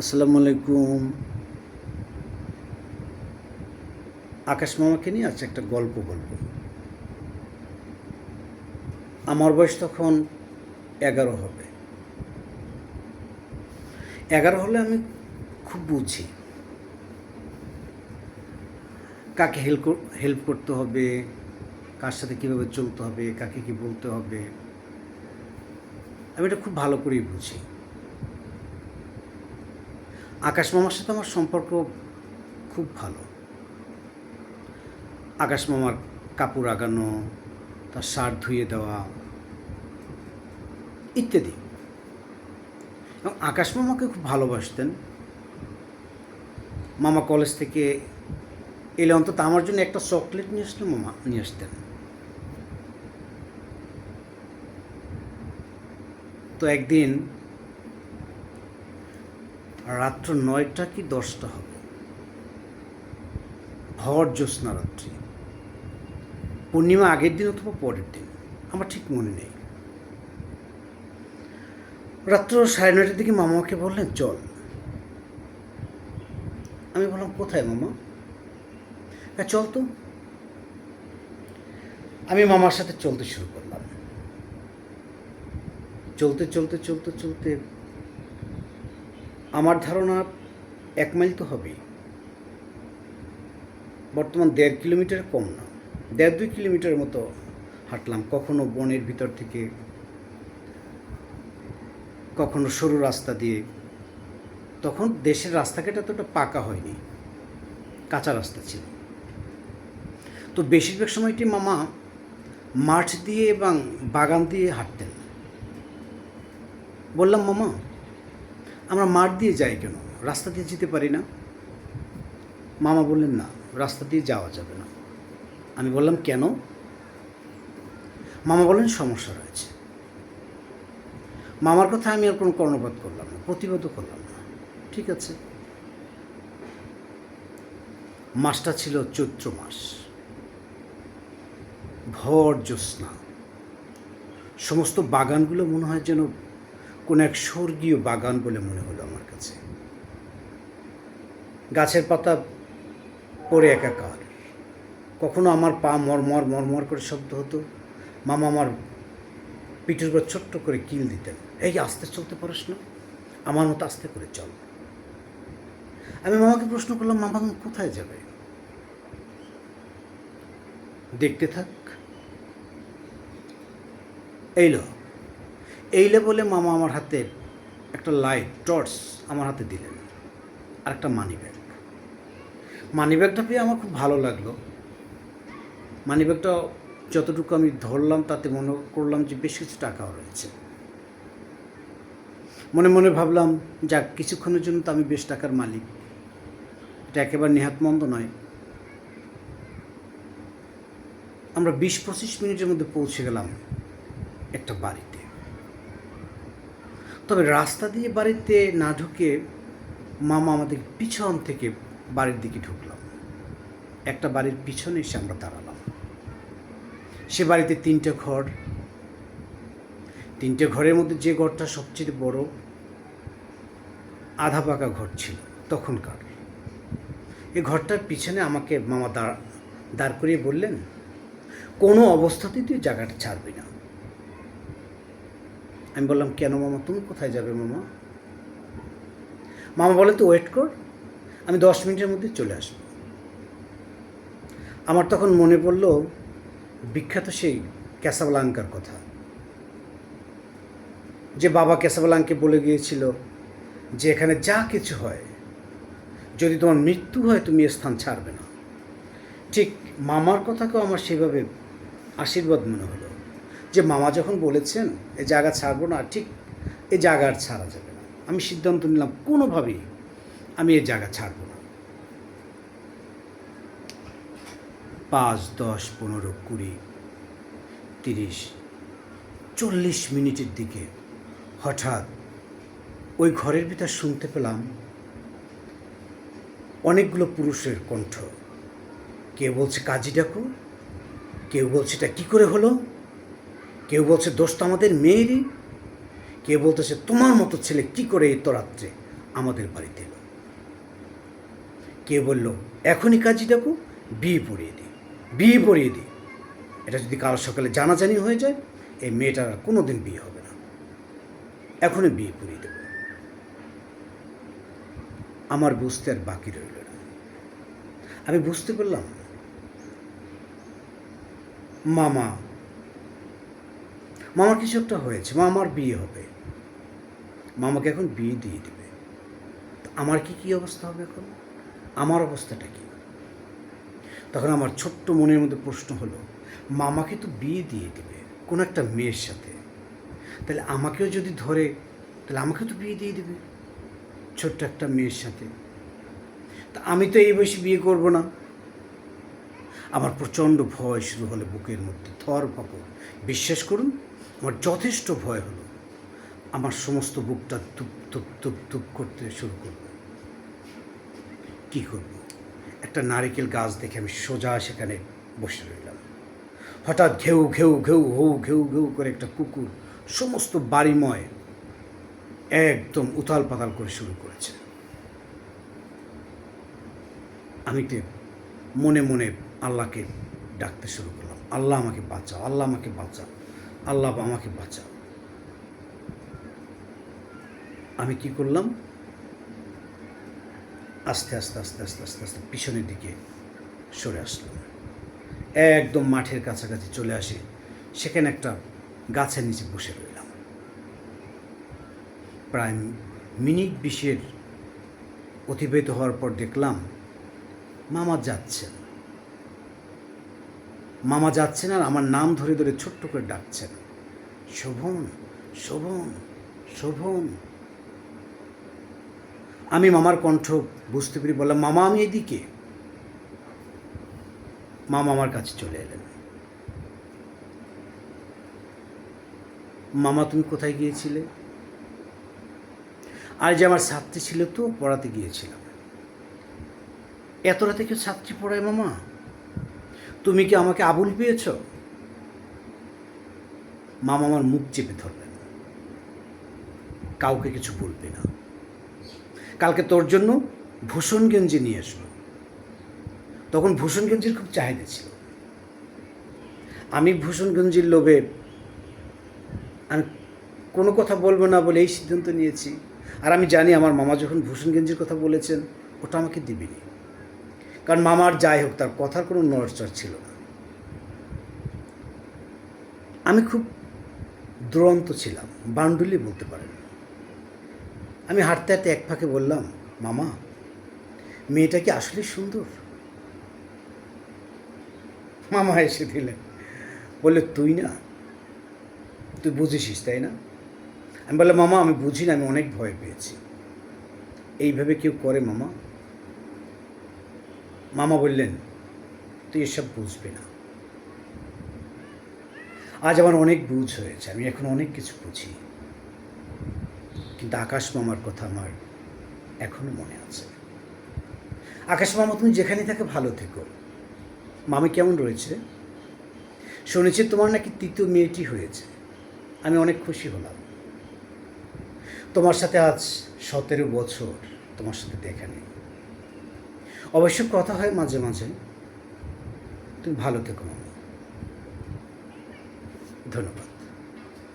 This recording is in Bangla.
আসসালামু আলাইকুম। আকাশ মামাকে নিয়ে আছে একটা গল্প বলব। আমার বয়স তখন এগারো হবে। এগারো হলে আমি খুব বুঝি। কাকে হেল্প হেল্প করতে হবে, কার সাথে কীভাবে চলতে হবে, কাকে কি বলতে হবে, আমি এটা খুব ভালো করেই বুঝি। আকাশ মামার সাথে আমার সম্পর্ক খুব ভালো। আকাশ মামার কাপড় আগানো, তার শার্ট ধুয়ে দেওয়া, ইত্যাদি। এবং আকাশ মামাকে খুব ভালোবাসতেন। মামা কলেজ থেকে এলে অন্তত আমার জন্য একটা চকলেট নিয়ে আসলে মামা নিয়ে আসতেন। তো একদিন রাত্র নয়টা কি দশটা হবে? ভর জ্যোৎস্না রাত্রি। পূর্ণিমা আগের দিন অথবা পরের দিন? আমার ঠিক মনে নেই। রাত্র সাড়ে নয়টার দিকে মামাকে বললেন, চল। আমি বললাম, কোথায় মামা? হ্যাঁ চল তো। আমি মামার সাথে চলতে শুরু করলাম। চলতে চলতে চলতে চলতে আমার ধারণা এক মাইল তো হবেই। বর্তমান দেড় কিলোমিটার কম না। দেড় দুই কিলোমিটার মতো হাঁটলাম, কখনো বনের ভিতর থেকে, কখনো সরু রাস্তা দিয়ে। তখন দেশের রাস্তাঘাট এতটা পাকা হয়নি, কাঁচা রাস্তা ছিল। তো বেশিরভাগ সময়টি মামা মাঠ দিয়ে এবং বাগান দিয়ে হাঁটতেন। বললাম, মামা আমরা মাঠ দিয়ে যাই কেন? রাস্তা দিয়ে যেতে পারি না? মামা বললেন, না, রাস্তা দিয়ে যাওয়া যাবে না। আমি বললাম, কেন? মামা বললেন, সমস্যা রয়েছে। মামার কথা আমি আর কোনো কর্ণপাত করলাম না, প্রতিবাদও করলাম না। ঠিক আছে। মাসটা ছিল চৈত্র মাস। ভর জ্যোৎস্না। সমস্ত বাগানগুলো মনে হয় যেন কোনো এক স্বর্গীয় বাগান বলে মনে হলো আমার কাছে। গাছের পাতা পড়ে একাকার। কখনো আমার পা মরমর মরমর করে শব্দ হতো। মামা আমার পিঠের উপর ছোট্ট করে কিল দিতেন। এই আস্তে চলতে পারিস না, আমার মতো আস্তে করে চল। আমি মামাকে প্রশ্ন করলাম, মামা কোথায় যাবে? দেখতে থাক। এইলো এইলে বলে মামা আমার হাতে একটা লাইট টর্চ আমার হাতে দিলেন আর একটা মানি ব্যাগ মানি ব্যাগটা পেয়ে আমার খুব ভালো লাগল। মানি ব্যাগটা যতটুকু আমি ধরলাম তাতে মনে করলাম যে বেশ কিছু টাকাও রয়েছে। মনে মনে ভাবলাম, যাক, কিছুক্ষণের জন্য তো আমি বেশ টাকার মালিক। এটা একেবারে নেহাত মন্দ নয়। আমরা বিশ পঁচিশ মিনিটের মধ্যে পৌঁছে গেলাম একটা বাড়িতে। তবে রাস্তা দিয়ে বাড়িতে না ঢুকে মামা আমাদের পিছন থেকে বাড়ির দিকে ঢুকলাম। একটা বাড়ির পিছনে এসে আমরা দাঁড়ালাম। সে বাড়িতে তিনটে ঘর। তিনটে ঘরের মধ্যে যে ঘরটা সবচেয়ে বড়, আধা পাকা ঘর ছিল তখনকার। এই ঘরটার পিছনে আমাকে মামা দাঁড় দাঁড় করিয়ে বললেন, কোনো অবস্থাতেই তুই জায়গাটা ছাড়বি না। আমি বললাম, কেন মামা? তুমি কোথায় যাবে মামা? মামা বলে তো ওয়েট কর, আমি দশ মিনিটের মধ্যে চলে আসব। আমার তখন মনে পড়ল, বিখ্যাত সেই ক্যাসাবলাঙ্কার কথা। যে বাবা ক্যাসাবলাঙ্কে বলে গিয়েছিল যে, এখানে যা কিছু হয়, যদি তোমার মৃত্যু হয়, তুমি এ স্থান ছাড়বে না। ঠিক মামার কথাকেও আমার সেভাবে আশীর্বাদ মনে হলো। যে মামা যখন বলেছেন, এ জায়গা ছাড়বো না, ঠিক এ জায়গা আর ছাড়া যাবে না। আমি সিদ্ধান্ত নিলাম, কোনোভাবেই আমি এ জায়গা ছাড়বো না। পাঁচ, দশ, পনেরো, কুড়ি, তিরিশ, চল্লিশ মিনিটের দিকে হঠাৎ ওই ঘরের ভিতর শুনতে পেলাম, অনেকগুলো পুরুষের কণ্ঠ। কেউ বলছে, কাজী ডাকু কেউ বলছে, এটা কী করে হলো? কেউ বলছে দোষ তো আমাদের মেয়েরই কেউ বলতেছে, তোমার মতো ছেলে কি করে এত রাত্রে আমাদের বাড়িতে এলো? কে বলল, এখনই কাজই ডাকু, বিয়ে পড়িয়ে দিই, বিয়ে পড়িয়ে দিই। এটা যদি কাল সকালে জানাজানি হয়ে যায়, এই মেয়েটার আর কোনো দিন বিয়ে হবে না। এখনই বিয়ে পড়িয়ে দেব। আমার বুঝতে আর বাকি রইল না। আমি বুঝতে পারলাম। মামা মামার কিছু একটা হয়েছে, মামার বিয়ে হবে। মামাকে এখন বিয়ে দিয়ে দেবে। আমার কি কি অবস্থা হবে এখন? আমার অবস্থাটা কি? তখন আমার ছোট্ট মনের মধ্যে প্রশ্ন হলো, মামাকে তো বিয়ে দিয়ে দেবে, কোনো একটা মেয়ের সাথে। তাহলে আমাকেও যদি ধরে, তাহলে আমাকে তো বিয়ে দিয়ে দেবে, ছোট্ট একটা মেয়ের সাথে। তা আমি তো এই বয়সে বিয়ে করব না। আমার প্রচণ্ড ভয় শুরু হলো বুকের মধ্যে থর পাপড় বিশ্বাস করুন আমার যথেষ্ট ভয় হলো। আমার সমস্ত বুকটা তুপ তুপ তুপ তুপ করতে শুরু করল। কী করব? একটা নারিকেল গাছ দেখে আমি সোজা সেখানে বসে রইলাম। হঠাৎ ঘেউ ঘেউ ঘেউ হৌ ঘেউ ঘেউ করে একটা কুকুর সমস্ত বাড়িময় একদম উথাল পাতাল করে শুরু করেছে। আমি তো মনে মনে আল্লাহকে ডাকতে শুরু করলাম। আল্লাহ আমাকে বাঁচাও, আল্লাহ আমাকে বাঁচাও। আল্লাহ আমাকে বাঁচাও। আমি কি করলাম? আস্তে আস্তে আস্তে আস্তে আস্তে আস্তে পিছনের দিকে সরে আসলাম। একদম মাঠের কাছাকাছি চলে আসি। সেখানে একটা গাছের নিচে বসে রইলাম। প্রায় মিনিট বিশের অতিবাহিত হওয়ার পর দেখলাম মামা যাচ্ছেন। মামা যাচ্ছেন আর আমার নাম ধরে ধরে ছোট্ট করে ডাকছেন। শোভন শোভন শোভন। আমি মামার কণ্ঠ বুঝতে পেরে বললাম, মামা, আমি এদিকে। মামা আমার কাছে চলে এলেন। মামা, তুমি কোথায় গিয়েছিলে? আর যে আমার ছাত্রী ছিল তো, পড়াতে গিয়েছিলাম। এত রাতে কেউ ছাত্রী পড়ায় মামা? তুমি কি আমাকে আবুল পেয়েছ? মামা আমার মুখ চেপে ধরলেন। কাউকে কিছু বলবে না। কালকে তোর জন্য ভূষণ গেঞ্জি নিয়ে আসলো। তখন ভূষণ গেঞ্জির খুব চাহিদা ছিল। আমি ভূষণ গেঞ্জির লোভে আমি কোনো কথা বলব না বলে এই সিদ্ধান্ত নিয়েছি। আর আমি জানি আমার মামা যখন ভূষণ গেঞ্জির কথা বলেছেন, ওটা আমাকে দিবেনি। কারণ মামার যাই হোক, তার কথার কোনো নড়চড় ছিল না। আমি খুব দুরন্ত ছিলাম, বান্ডুলি বলতে পারেন। আমি হাঁটতে হাঁটতে এক ফাঁকে বললাম, মামা, মেয়েটা কি আসলে সুন্দর? মামা এসে দিলেন, বললে, তুই না, তুই বুঝেছিস, তাই না? আমি বললাম, মামা, আমি বুঝি না আমি অনেক ভয় পেয়েছি। এইভাবে কেউ করে, মামা? মামা বললেন, তুই এসব বুঝবি না। আজ আমার অনেক বুঝ হয়েছে, আমি এখন অনেক কিছু বুঝি। কিন্তু আকাশ মামার কথা আমার এখনও মনে আছে। আকাশ মামা, তুমি যেখানে থাকে ভালো থেকো। মামি কেমন রয়েছে? শুনেছি তোমার নাকি তৃতীয় মেয়েটি হয়েছে। আমি অনেক খুশি হলাম। তোমার সাথে আজ সতেরো বছর তোমার সাথে দেখা নেই। অবশ্য কথা হয় মাঝে মাঝে। তুমি ভালো থেকো। ধন্যবাদ।